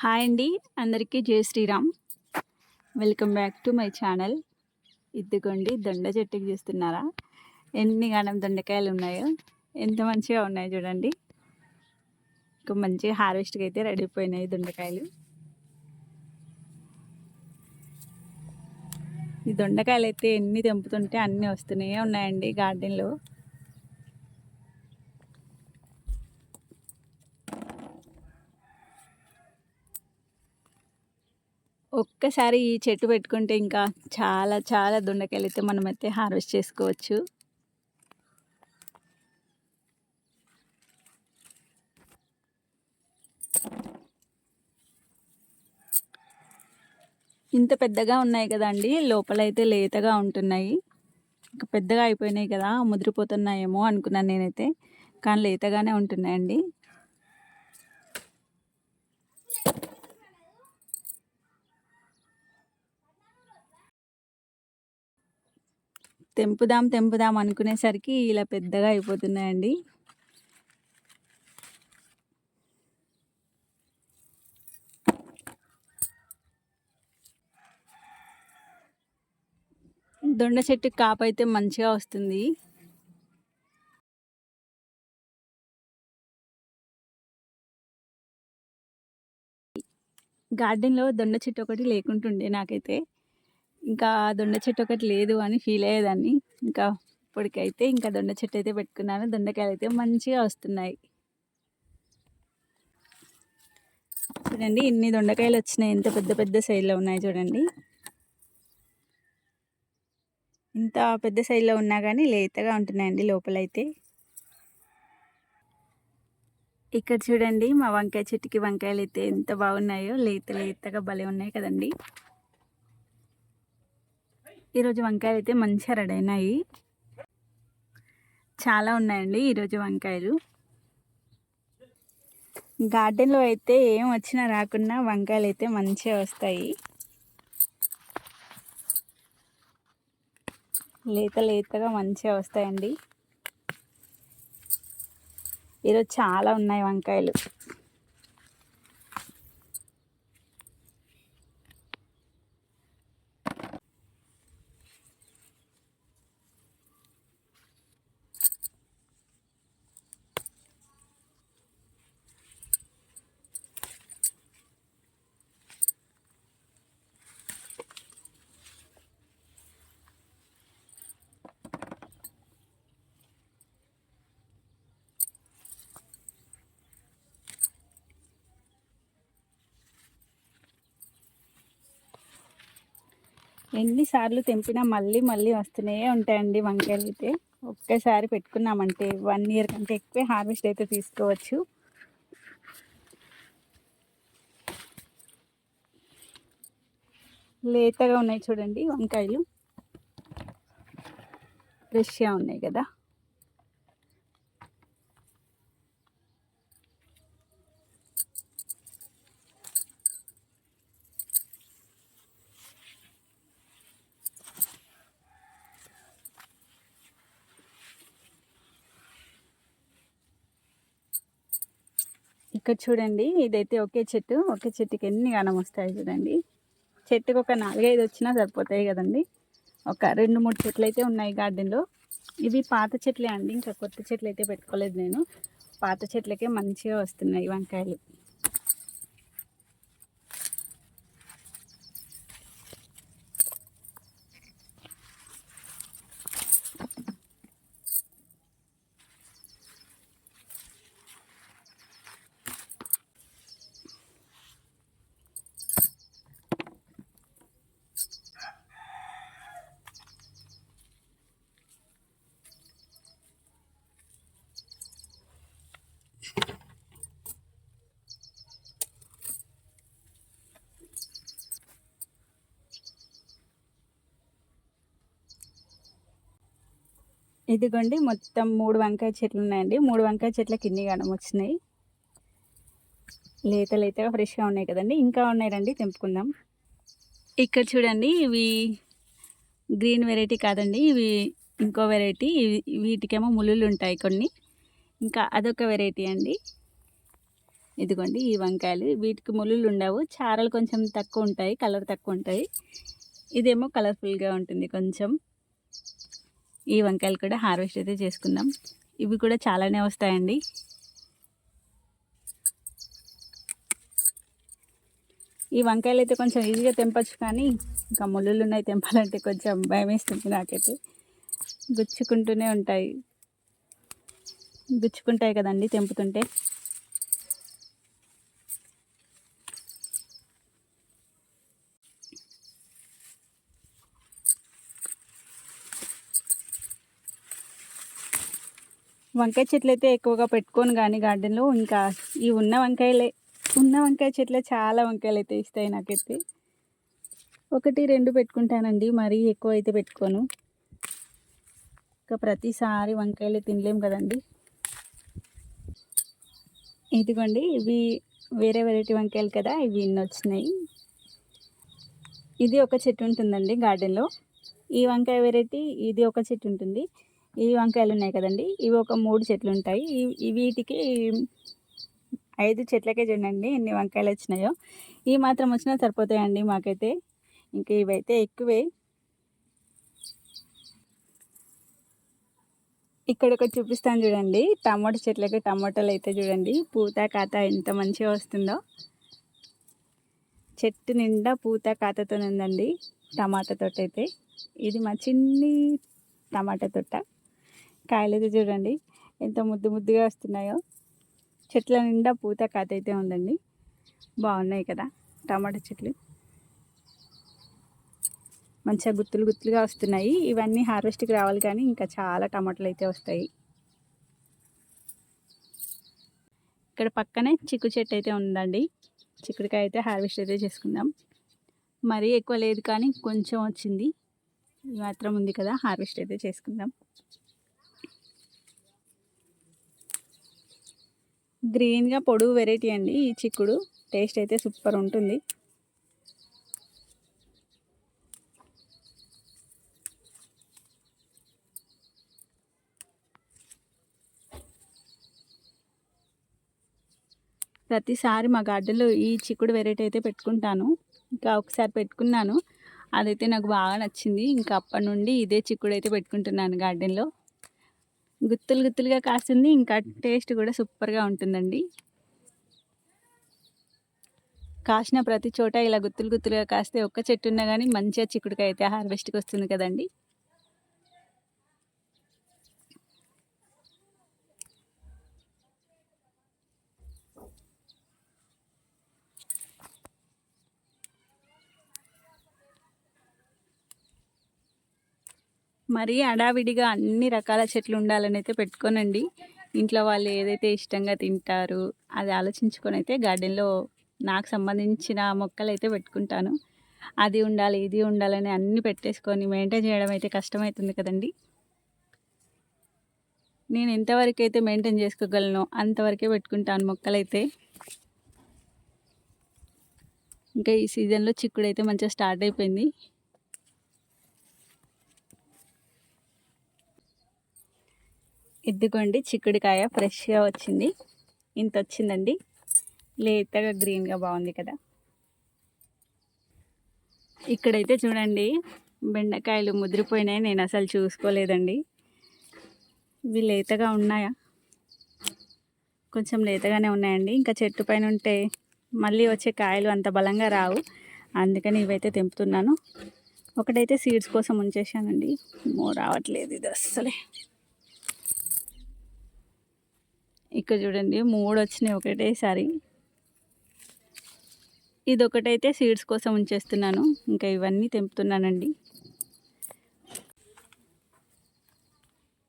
Hi అండి. అందరికీ జై Shriram. Welcome back to my channel. ఇద్దుకోండి దొండ చెట్టుకి చూస్తున్నారా? ఎన్ని గానం దొండకాయలు ఉన్నాయో ఎంత మంచిగా ఉన్నాయో చూడండి. ఇంకా మంచిగా హార్వెస్ట్కి అయితే రెడీ అయిపోయినాయి దొండకాయలు. ఈ దొండకాయలు అయితే ఎన్ని తెంపుతుంటే అన్నీ వస్తూనే ఉన్నాయండి గార్డెన్లో. ఒక్కసారి ఈ చెట్టు పెట్టుకుంటే ఇంకా చాలా చాలా దొండకాయలు అయితే మనమైతే హార్వెస్ట్ చేసుకోవచ్చు. ఇంత పెద్దగా ఉన్నాయి కదండి లోపలైతే లేతగా ఉంటున్నాయి. ఇంకా పెద్దగా అయిపోయినాయి కదా ముదిరిపోతున్నాయేమో అనుకున్నాను నేనైతే కానీ లేతగానే ఉంటున్నాయండి. తెంపుదాం తెంపుదాం అనుకునేసరికి ఇలా పెద్దగా అయిపోతున్నాయండి. దొండ చెట్టు కాపైతే మంచిగా వస్తుంది. గార్డెన్లో దొండ చెట్టు ఒకటి లేకుంటుండే నాకైతే. ఇంకా దొండ చెట్టు ఒకటి లేదు అని ఫీల్ అయ్యేదాన్ని. ఇంకా ఇప్పటికైతే ఇంకా దొండ చెట్టు అయితే పెట్టుకున్నాను. దొండకాయలు అయితే మంచిగా వస్తున్నాయి. చూడండి ఇన్ని దొండకాయలు వచ్చినాయి. ఎంత పెద్ద పెద్ద సైజులో ఉన్నాయి చూడండి. ఇంత పెద్ద సైజులో ఉన్నా కానీ లేతగా ఉంటున్నాయండి లోపలైతే. ఇక్కడ చూడండి మా వంకాయ చెట్టుకి వంకాయలు అయితే ఎంత బాగున్నాయో. లేత లేతగా భలే ఉన్నాయి కదండి. ఈరోజు వంకాయలు అయితే మంచిగా రెడీ అయినాయి. చాలా ఉన్నాయండి ఈరోజు వంకాయలు. గార్డెన్లో అయితే ఏం వచ్చినా రాకుండా వంకాయలు అయితే మంచిగా వస్తాయి. లేత లేతగా మంచిగా వస్తాయండి. ఈరోజు చాలా ఉన్నాయి వంకాయలు. ఎన్నిసార్లు తెంపినా మళ్ళీ మళ్ళీ వస్తూనే ఉంటాయండి వంకాయలు అయితే. ఒక్కసారి పెట్టుకున్నామంటే వన్ ఇయర్ కంటే ఎక్కువే హార్వెస్ట్ అయితే తీసుకోవచ్చు. లేతగా ఉన్నాయి చూడండి వంకాయలు. ఫ్రెష్గా ఉన్నాయి కదా. ఇక్కడ చూడండి ఇదైతే ఒకే చెట్టు. ఒకే చెట్టుకి ఎన్ని గానం వస్తాయి చూడండి. చెట్టుకు ఒక నాలుగైదు వచ్చినా సరిపోతాయి కదండి. ఒక రెండు మూడు చెట్లు అయితే ఉన్నాయి గార్డెన్లో. ఇవి పాత చెట్లే అండి. ఇంకా కొత్త చెట్లు అయితే పెట్టుకోలేదు నేను. పాత చెట్లకే మంచిగా వస్తున్నాయి వంకాయలు. ఇదిగోండి మొత్తం మూడు వంకాయ చెట్లు ఉన్నాయండి. మూడు వంకాయ చెట్ల కింది గనం వచ్చినాయి. లేత లేతగా ఫ్రెష్గా ఉన్నాయి కదండి. ఇంకా ఉన్నాయి రండి తెంపుకుందాం. ఇక్కడ చూడండి ఇవి గ్రీన్ వెరైటీ కాదండి. ఇవి ఇంకో వెరైటీ. వీటికేమో ములులు ఉంటాయి కొన్ని. ఇంకా అదొక వెరైటీ అండి. ఇదిగోండి ఈ వంకాయలు. వీటికి ములులు ఉండవు. చారలు కొంచెం తక్కువ ఉంటాయి కలర్ తక్కువ ఉంటాయి. ఇదేమో కలర్ఫుల్గా ఉంటుంది కొంచెం. ఈ వంకాయలు కూడా హార్వెస్ట్ అయితే చేసుకుందాం. ఇవి కూడా చాలానే వస్తాయండి. ఈ వంకాయలు అయితే కొంచెం ఈజీగా తెంపచ్చు కానీ ఇంకా ముళ్ళులు ఉన్నాయి తెంపాలంటే కొంచెం భయం వేస్తుంది నాకైతే. గుచ్చుకుంటూనే ఉంటాయి. గుచ్చుకుంటాయి కదండి తెంపుతుంటే. వంకాయ చెట్లు అయితే ఎక్కువగా పెట్టుకోను కానీ గార్డెన్లో. ఇంకా ఈ ఉన్న వంకాయలే ఉన్న వంకాయ చెట్లే చాలా వంకాయలు అయితే ఇస్తాయి నాకైతే. ఒకటి రెండు పెట్టుకుంటానండి. మరీ ఎక్కువ అయితే పెట్టుకోను. ఇంకా ప్రతిసారి వంకాయలు తినలేం కదండి. ఇదిగోండి ఇవి వేరే వెరైటీ వంకాయలు కదా ఇవి ఇన్ని వచ్చినాయి. ఇది ఒక చెట్టు ఉంటుందండి గార్డెన్లో. ఈ వంకాయ వెరైటీ ఇది ఒక చెట్టు ఉంటుంది. ఈ వంకాయలు ఉన్నాయి కదండి. ఇవి ఒక మూడు చెట్లు ఉంటాయి. వీటికి ఐదు చెట్లకే చూడండి ఎన్ని వంకాయలు వచ్చినాయో. ఇవి మాత్రం వచ్చినా సరిపోతాయండి మాకైతే. ఇంకా ఇవైతే ఎక్కువే. ఇక్కడ ఒకటి చూపిస్తాను చూడండి. టమాటో చెట్లకి టమాటాలు అయితే చూడండి. పూత కాత ఎంత మంచిగా వస్తుందో. చెట్టు నిండా పూత కాతతో ఉందండి టమాటా తోట అయితే ఇది మా చిన్ని టమాటా తోట. కాయలు అయితే చూడండి. ఎంత ముద్దు ముద్దుగా వస్తున్నాయో. చెట్ల నిండా పూత కథ అయితే ఉందండి. బాగున్నాయి కదా టమాటా చెట్లు. మంచిగా గుత్తులు గుత్తులుగా వస్తున్నాయి. ఇవన్నీ హార్వెస్ట్కి రావాలి కానీ ఇంకా చాలా టమాటాలు అయితే వస్తాయి. ఇక్కడ పక్కనే చిక్కు చెట్టు అయితే ఉందండి. చిక్కుడుకాయ అయితే హార్వెస్ట్ అయితే చేసుకుందాం. మరీ ఎక్కువ లేదు కానీ కొంచెం వచ్చింది. మాత్రం ఉంది కదా హార్వెస్ట్ అయితే చేసుకుందాం. గ్రీన్గా పొడుగు వెరైటీ అండి ఈ చిక్కుడు. టేస్ట్ అయితే సూపర్ ఉంటుంది. ప్రతిసారి మా గార్డెన్లో ఈ చిక్కుడు వెరైటీ అయితే పెట్టుకుంటాను. ఇంకా ఒకసారి పెట్టుకున్నాను. అదైతే నాకు బాగా నచ్చింది. ఇంకా అప్పటి నుండి ఇదే చిక్కుడు అయితే పెట్టుకుంటున్నాను గార్డెన్లో. గుత్తులు గుత్తులుగా కాస్తుంది ఇంకా టేస్ట్ కూడా సూపర్గా ఉంటుందండి. కాసిన ప్రతి చోట ఇలా గుత్తులు గుత్తులుగా కాస్తే ఒక్క చెట్టు ఉన్నా కానీ మంచిగా చిక్కుడుకాయ అయితే హార్వెస్ట్కి వస్తుంది కదండి. మరీ అడావిడిగా అన్ని రకాల చెట్లు ఉండాలని అయితే పెట్టుకోనండి. ఇంట్లో వాళ్ళు ఏదైతే ఇష్టంగా తింటారు అది ఆలోచించుకొని అయితే గార్డెన్లో నాకు సంబంధించిన మొక్కలు అయితే పెట్టుకుంటాను. అది ఉండాలి ఇది ఉండాలని అన్నీ పెట్టేసుకొని మెయింటైన్ చేయడం అయితే కష్టమవుతుంది కదండి. నేను ఎంతవరకు అయితే మెయింటైన్ చేసుకోగలను అంతవరకే పెట్టుకుంటాను మొక్కలైతే. ఇంకా ఈ సీజన్లో చిక్కుడు అయితే మంచిగా స్టార్ట్ అయిపోయింది. ఇదిగోండి చిక్కుడుకాయ ఫ్రెష్గా వచ్చింది. ఇంత వచ్చిందండి. లేతగా గ్రీన్గా బాగుంది కదా. ఇక్కడైతే చూడండి బెండకాయలు ముదిరిపోయినాయి. నేను అసలు చూసుకోలేదండి. ఇవి లేతగా ఉన్నాయా? కొంచెం లేతగానే ఉన్నాయండి. ఇంకా చెట్టు పైన ఉంటే మళ్ళీ వచ్చే కాయలు అంత బలంగా రావు. అందుకని ఇవైతే తెంపుతున్నాను. ఒకటైతే సీడ్స్ కోసం ఉంచేసానండి మో రావట్లేదు ఇది అస్సలే. ఇక్కడ చూడండి మూడు వచ్చినాయి ఒకటేసారి. ఇది ఒకటైతే సీడ్స్ కోసం ఉంచేస్తున్నాను ఇంకా ఇవన్నీ తెంపుతున్నానండి.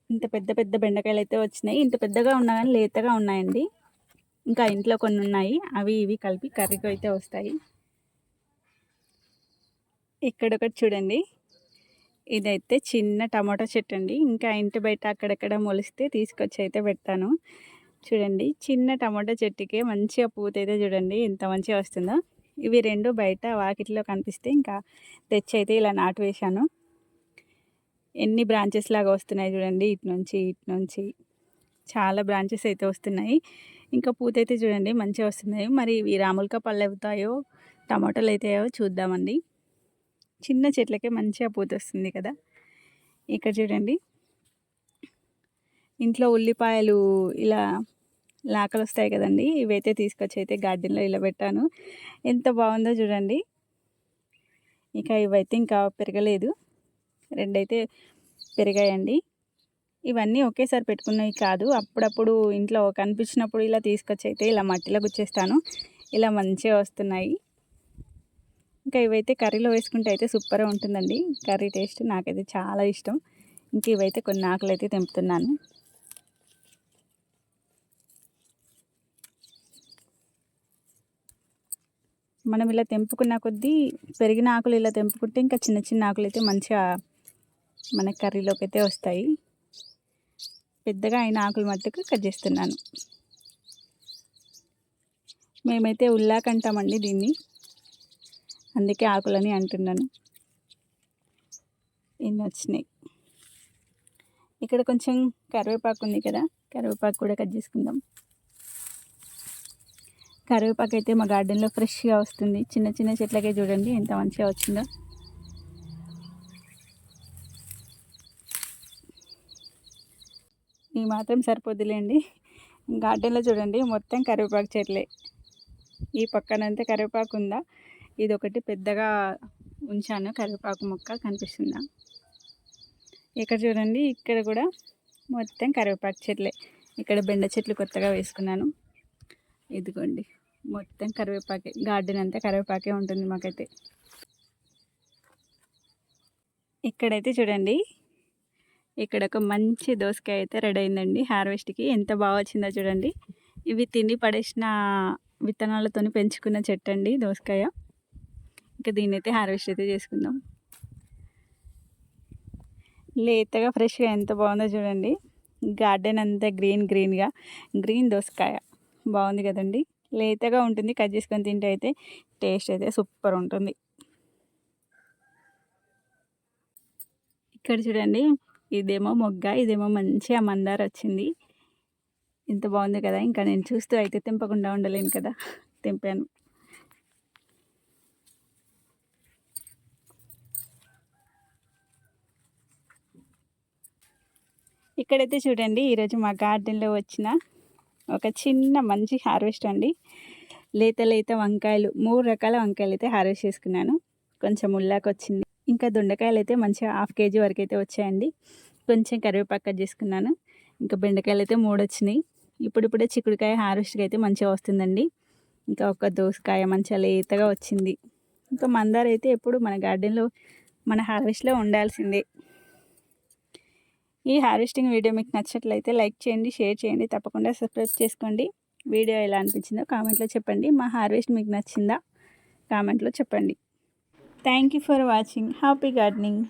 ఇంత పెద్ద పెద్ద బెండకాయలు అయితే వచ్చినాయి ఇంత పెద్దగా ఉన్నా కానీ లేతగా ఉన్నాయండి. ఇంకా ఇంట్లో కొన్ని ఉన్నాయి అవి ఇవి కలిపి కర్రీకి అయితే వస్తాయి. ఇక్కడ ఒకటి చూడండి ఇదైతే చిన్న టమాటా చెట్టు అండి. ఇంకా ఇంటి బయట అక్కడక్కడ మొలిస్తే తీసుకొచ్చి అయితే పెడతాను. చూడండి చిన్న టమాటా చెట్టుకే మంచిగా పూత అయితే చూడండి ఎంత మంచిగా వస్తుందో. ఇవి రెండు బయట వాకిట్లో కనిపిస్తే ఇంకా తెచ్చి అయితే ఇలా నాటు వేశాను ఎన్ని బ్రాంచెస్ లాగా వస్తున్నాయి చూడండి ఇటు నుంచి ఇటు నుంచి. చాలా బ్రాంచెస్ అయితే వస్తున్నాయి. ఇంకా పూత అయితే చూడండి మంచిగా వస్తున్నాయి. మరి ఇవి రాములక పళ్ళు అవుతాయో టమాటాలు అవుతాయో చూద్దామండి. చిన్న చెట్లకే మంచిగా పూత వస్తుంది కదా. ఇక్కడ చూడండి ఇంట్లో ఉల్లిపాయలు ఇలా లాకలు వస్తాయి కదండి ఇవైతే తీసుకొచ్చి అయితే గార్డెన్లో ఇలా పెట్టాను ఎంత బాగుందో చూడండి. ఇక ఇవైతే ఇంకా పెరగలేదు. రెండైతే పెరిగాయండి. ఇవన్నీ ఒకేసారి పెట్టుకున్నవి కాదు అప్పుడప్పుడు ఇంట్లో కనిపించినప్పుడు ఇలా తీసుకొచ్చి అయితే ఇలా మట్టిలో గుచ్చేస్తాను. ఇలా మంచిగా వస్తున్నాయి. ఇంకా ఇవైతే కర్రీలో వేసుకుంటే అయితే సూపర్గా ఉంటుందండి. కర్రీ టేస్ట్ నాకైతే చాలా ఇష్టం. ఇంకా ఇవైతే కొన్ని ఆకులు అయితే తెంపుతున్నాను. మనం ఇలా తెంపుకున్న కొద్దీ పెరిగిన ఆకులు ఇలా తెంపుకుంటే ఇంకా చిన్న చిన్న ఆకులు అయితే మంచిగా మన కర్రీలోకి అయితే వస్తాయి. పెద్దగా అయిన ఆకులు మట్టుకు కట్ చేస్తున్నాను. మేమైతే ఉల్లాక్ అంటామండి దీన్ని. అందుకే ఆకులని అంటున్నాను. ఎన్ని వచ్చినాయి? ఇక్కడ కొంచెం కరివేపాకు ఉంది కదా కరివేపాకు కూడా కట్ చేసుకుందాం. కరివేపాకు అయితే మా గార్డెన్లో ఫ్రెష్గా వస్తుంది. చిన్న చిన్న చెట్లకే చూడండి ఎంత మంచిగా వచ్చిందో. ఈ మాత్రం సరిపోద్దులేండి గార్డెన్లో చూడండి మొత్తం కరివేపాకు చెట్లే. ఈ పక్కనంతా కరివేపాకు ఉందా? ఇది ఒకటి పెద్దగా ఉంచాను కరివేపాకు మొక్క కనిపిస్తుందా? ఇక్కడ చూడండి ఇక్కడ కూడా మొత్తం కరివేపాకు చెట్లే. ఇక్కడ బెండ చెట్లు కొత్తగా వేసుకున్నాను. ఇదిగోండి. మొత్తం కరివేపాకే గార్డెన్ అంతా కరివేపాకే ఉంటుంది మాకైతే. ఇక్కడైతే చూడండి ఇక్కడ ఒక మంచి దోసకాయ అయితే రెడీ అయిందండి హార్వెస్ట్కి. ఎంత బాగా వచ్చిందో చూడండి. ఇవి తిని పడేసిన విత్తనాలతో పెంచుకున్న చెట్టు అండి దోసకాయ. ఇంకా దీన్ని అయితే హార్వెస్ట్ అయితే చేసుకుందాం. లేతగా ఫ్రెష్గా ఎంత బాగుందో చూడండి. గార్డెన్ అంతా గ్రీన్ గ్రీన్గా గ్రీన్ దోసకాయ. బాగుంది కదండి. లేతగా ఉంటుంది. కట్ చేసుకొని తింటే అయితే టేస్ట్ అయితే సూపర్ ఉంటుంది. ఇక్కడ చూడండి. ఇదేమో మొగ్గ ఇదేమో మంచిగా మందార వచ్చింది. ఇంత బాగుంది కదా. ఇంకా నేను చూస్తూ అయితే తెంపకుండా ఉండలేను కదా. తెంపాను. ఇక్కడైతే చూడండి. ఈరోజు మా గార్డెన్లో వచ్చిన ఒక చిన్న మంచి హార్వెస్ట్ అండి. లేత లేత వంకాయలు మూడు రకాల వంకాయలు అయితే హార్వెస్ట్ చేసుకున్నాను. కొంచెం ఉల్లాకి వచ్చింది ఇంకా దొండకాయలు అయితే మంచిగా హాఫ్ కేజీ వరకు అయితే వచ్చాయండి. కొంచెం కరివేపాకు చేసుకున్నాను. ఇంకా బెండకాయలు అయితే మూడు వచ్చినాయి. ఇప్పుడిప్పుడే చిక్కుడుకాయ హార్వెస్ట్కి అయితే మంచిగా వస్తుందండి. ఇంకా ఒక దోసకాయ మంచిగా లేతగా వచ్చింది. ఇంకా మందార అయితే ఎప్పుడు మన గార్డెన్లో మన హార్వెస్ట్లో ఉండాల్సిందే. ఈ హార్వెస్టింగ్ వీడియో మీకు నచ్చినట్లయితే లైక్ చేయండి షేర్ చేయండి తప్పకుండా సబ్స్క్రైబ్ చేసుకోండి. వీడియో ఎలా అనిపించిందో కామెంట్లో చెప్పండి. మా హార్వెస్ట్ మీకు నచ్చిందా? కామెంట్లో చెప్పండి. Thank you for watching happy gardening